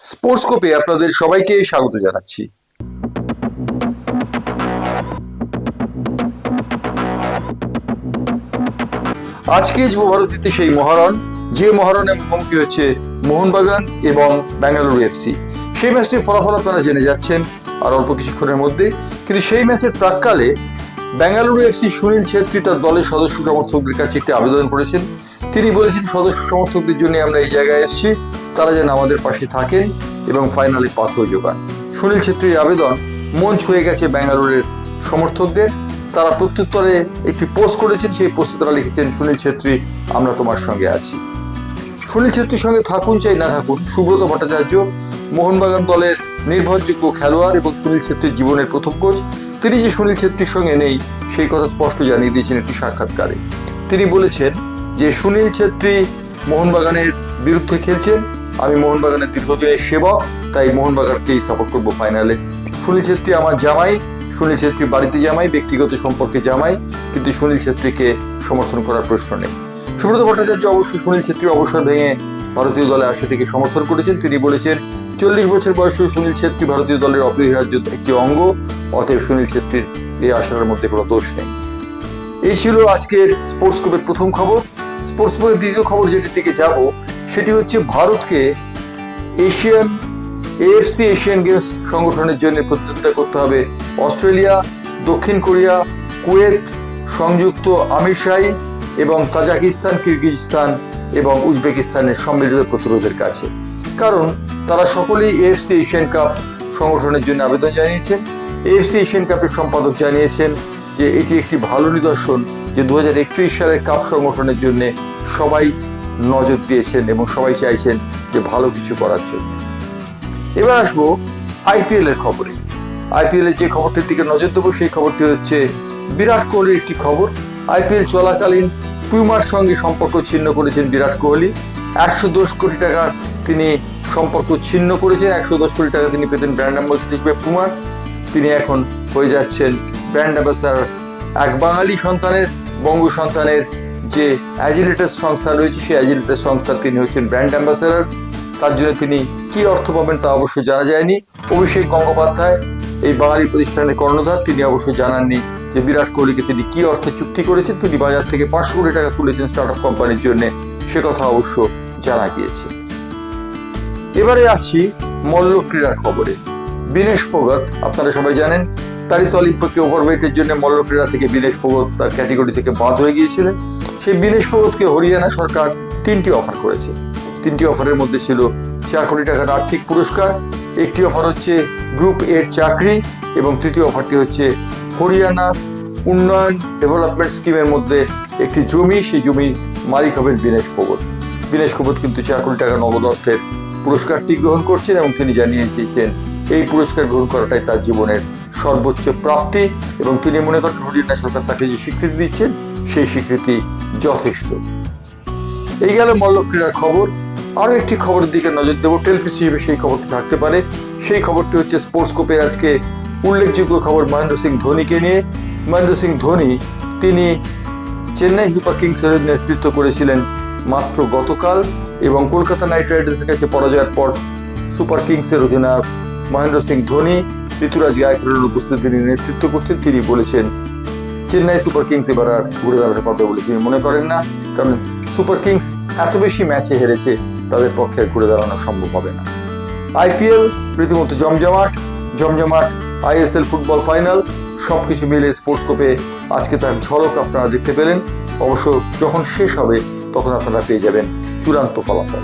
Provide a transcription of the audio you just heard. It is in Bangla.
স্পোর্টসকোপে আপনাদের সবাইকে স্বাগত জানাচ্ছি। আজকে যুব ভারতীতে সেই মহারণ, যে মহারণে মুখোমুখি হচ্ছে মোহনবাগান এবং বেঙ্গালুরু এফসি সেই ম্যাচটির ফলাফল আপনারা জেনে যাচ্ছেন আর অল্প কিছুক্ষণের মধ্যে। কিন্তু সেই ম্যাচের প্রাককালে বেঙ্গালুরু এফসি সুনীল ছেত্রী তার দলের সদস্য সমর্থকদের কাছে একটি আবেদন করেছেন। তিনি বলেছেন, সদস্য সমর্থকদের জন্য আমরা এই জায়গায় এসেছি। তারা যেন আমাদের পাশে থাকেন এবং ফাইনালে পাথর যোগান সুনীল ছেত্রীর আবেদন মন ছুঁয়ে গেছে ব্যাঙ্গালোরের সমর্থকদের। তারা প্রত্যুত্তরে একটি পোস্ট করেছেন, সেই পোস্টে তারা লিখেছেন, সুনীল ছেত্রী, আমরা তোমার সঙ্গে আছি। সুনীল ছেত্রীর সঙ্গে থাকুন চাই, না থাকুন, সুব্রত ভট্টাচার্য, মোহনবাগান দলের নির্ভরযোগ্য খেলোয়াড় এবং সুনীল ছেত্রীর জীবনের প্রথম কোচ। তিনি যে সুনীল ছেত্রীর সঙ্গে নেই, সেই কথা স্পষ্ট জানিয়ে দিয়েছেন একটি সাক্ষাৎকারে। তিনি বলেছেন যে, সুনীল ছেত্রী মোহনবাগানের বিরুদ্ধে খেলছেন আমি মোহনবাগানের দীর্ঘদিনের সেবক, তাই মোহনবাগানকেই সাপোর্ট করব ফাইনালে সুনীল ছেত্রী আমার জামাই, সুনীল ছেত্রী বাড়িতে জামাই, ব্যক্তিগত সম্পর্কে জামাই, কিন্তু সুনীল ছেত্রীকে সমর্থন করার প্রশ্ন নেই। সুব্রত ভট্টাচার্য অবশ্য সুনীল ছেত্রী অবসর ভেঙে ভারতীয় দলে আসা থেকে সমর্থন করেছেন। তিনি বলেছেন, চল্লিশ বছর বয়সে সুনীল ছেত্রী ভারতীয় দলের অপরিহার্য একটি অঙ্গ, অতএব সুনীল ছেত্রীর এই আসার মধ্যে কোনো দোষ নেই। এই ছিল আজকের স্পোর্টস কোপের প্রথম খবর। স্পোর্টস কোপের দ্বিতীয় খবর যেটি দিকে যাব সেটি হচ্ছে ভারতকে এশিয়ান, এএফসি এশিয়ান গেমস সংগঠনের জন্য প্রতিযোগিতা করতে হবে। অস্ট্রেলিয়া, দক্ষিণ কোরিয়া, কুয়েত, সংযুক্ত আমিরশাহী এবং তাজাকিস্তান, কিরগিজস্তান এবং উজবেকিস্তানের সম্মিলিত প্রতিরোধের কাছে। কারণ তারা সকলেই এএফসি এশিয়ান কাপ সংগঠনের জন্য আবেদন জানিয়েছেন এএফসি এশিয়ান কাপের সম্পাদক জানিয়েছেন যে এটি একটি ভালো নিদর্শন যে দু হাজার একত্রিশ সালের কাপ সংগঠনের জন্য সবাই নজর দিয়েছেন এবং সবাই চাইছেন যে ভালো কিছু করার জন্য। এবার আসব আইপিএল এর খবরে। আইপিএল এর যে খবরটির দিকে নজর দেবো, সেই খবরটি হচ্ছে বিরাট কোহলির একটি খবর। আইপিএল চলাকালীন পিউমার সঙ্গে সম্পর্ক ছিন্ন করেছেন বিরাট কোহলি। একশো দশ কোটি টাকার তিনি সম্পর্ক ছিন্ন করেছেন, একশো দশ কোটি টাকা তিনি পেতেন ব্র্যান্ড অ্যাম্বাসিডর হিসেবে পুমার তিনি এখন হয়ে যাচ্ছেন ব্র্যান্ড অ্যাম্বাসাডার এক বাঙালি সন্তানের, বঙ্গ সন্তানের যে অ্যাজিলেটার সংস্থা রয়েছে, সেই অ্যাজিলেটার সংস্থার তিনি হচ্ছেন ব্র্যান্ড অ্যাম্বাসাডার তার জন্য তিনি কি অর্থ পাবেন তা অবশ্য জানা যায়নি। অভিষেক গঙ্গোপাধ্যায়, এই বাঙালি প্রতিষ্ঠানের কর্ণধার, তিনি অবশ্য জানাননি যে বিরাট কোহলিকে তিনি কি অর্থে চুক্তি করেছেন। তিনি বাজার থেকে পাঁচশো কোটি টাকা তুলেছেন স্টার্ট আপ কোম্পানির জন্য। সে কথা অবশ্য জানা গিয়েছে। এবারে আসছি মল্ল ক্রীড়ার খবরে। বিনেশ ফোগত, আপনারা সবাই জানেন, প্যারিস অলিম্পিকে ওভারওয়েটের জন্য মল্ল ক্রীড়া থেকে বিনেশ ফোগত তার ক্যাটেগরি থেকে বাদ হয়ে গিয়েছিলেন। সেই বিনেশ ফোগতকে হরিয়ানা সরকার তিনটি অফার করেছে। তিনটি অফারের মধ্যে ছিল চার কোটি টাকার আর্থিক পুরস্কার, একটি অফার হচ্ছে গ্রুপ এর চাকরি এবং তৃতীয় অফারটি হচ্ছে হরিয়ানা উন্নয়ন ডেভেলপমেন্ট স্কিমের মধ্যে একটি জমি, সেই জমি মালিক হবেন বিনেশ ফোগত বিনেশ ফোগত কিন্তু চার কোটি টাকা নগদ অর্থের পুরস্কারটি গ্রহণ করছেন এবং তিনি জানিয়ে দিয়েছেন এই পুরস্কার গ্রহণ করাটাই তার জীবনের সর্বোচ্চ প্রাপ্তি এবং তিনি মনে করেন হরিয়ানা সরকার তাকে যে স্বীকৃতি দিচ্ছেন, সেই স্বীকৃতি যথেষ্ট। এই গেল মল্ল ক্রীড়ার খবর। আরও একটি খবরের দিকে নজর দেবো। টেলপিস হিসেবে সেই খবরটি থাকতে পারে। সেই খবরটি হচ্ছে স্পোর্টস কোপে আজকে উল্লেখযোগ্য খবর মহেন্দ্র সিং ধোনিকে নিয়ে। মহেন্দ্র সিং ধোনি, তিনি চেন্নাই সুপার কিংসের নেতৃত্ব করেছিলেন মাত্র গতকাল এবং কলকাতা নাইট রাইডার্সের কাছে পরাজয়ের পর সুপার কিংসের অধিনায়ক মহেন্দ্র সিং ধোনি ঋতুরাজ গায়করের উপস্থিতি তিনি নেতৃত্ব করছেন, তিনি বলেছেন, চেন্নাই সুপার কিংস এবার আর ঘুরে দাঁড়াতে পারবে বলে তিনি মনে করেন না, কারণ সুপার কিংস এত বেশি ম্যাচে হেরেছে, তাদের পক্ষে ঘুরে দাঁড়ানো সম্ভব হবে না। আইপিএল রীতিমতো জমজমাট জমজমাট আইএসএল ফুটবল ফাইনাল সব কিছু মিলে স্পোর্টস কোপে আজকে তার ঝলক আপনারা দেখতে পেলেন। অবশ্য যখন শেষ হবে, তখন আপনারা পেয়ে যাবেন চূড়ান্ত ফলাফল।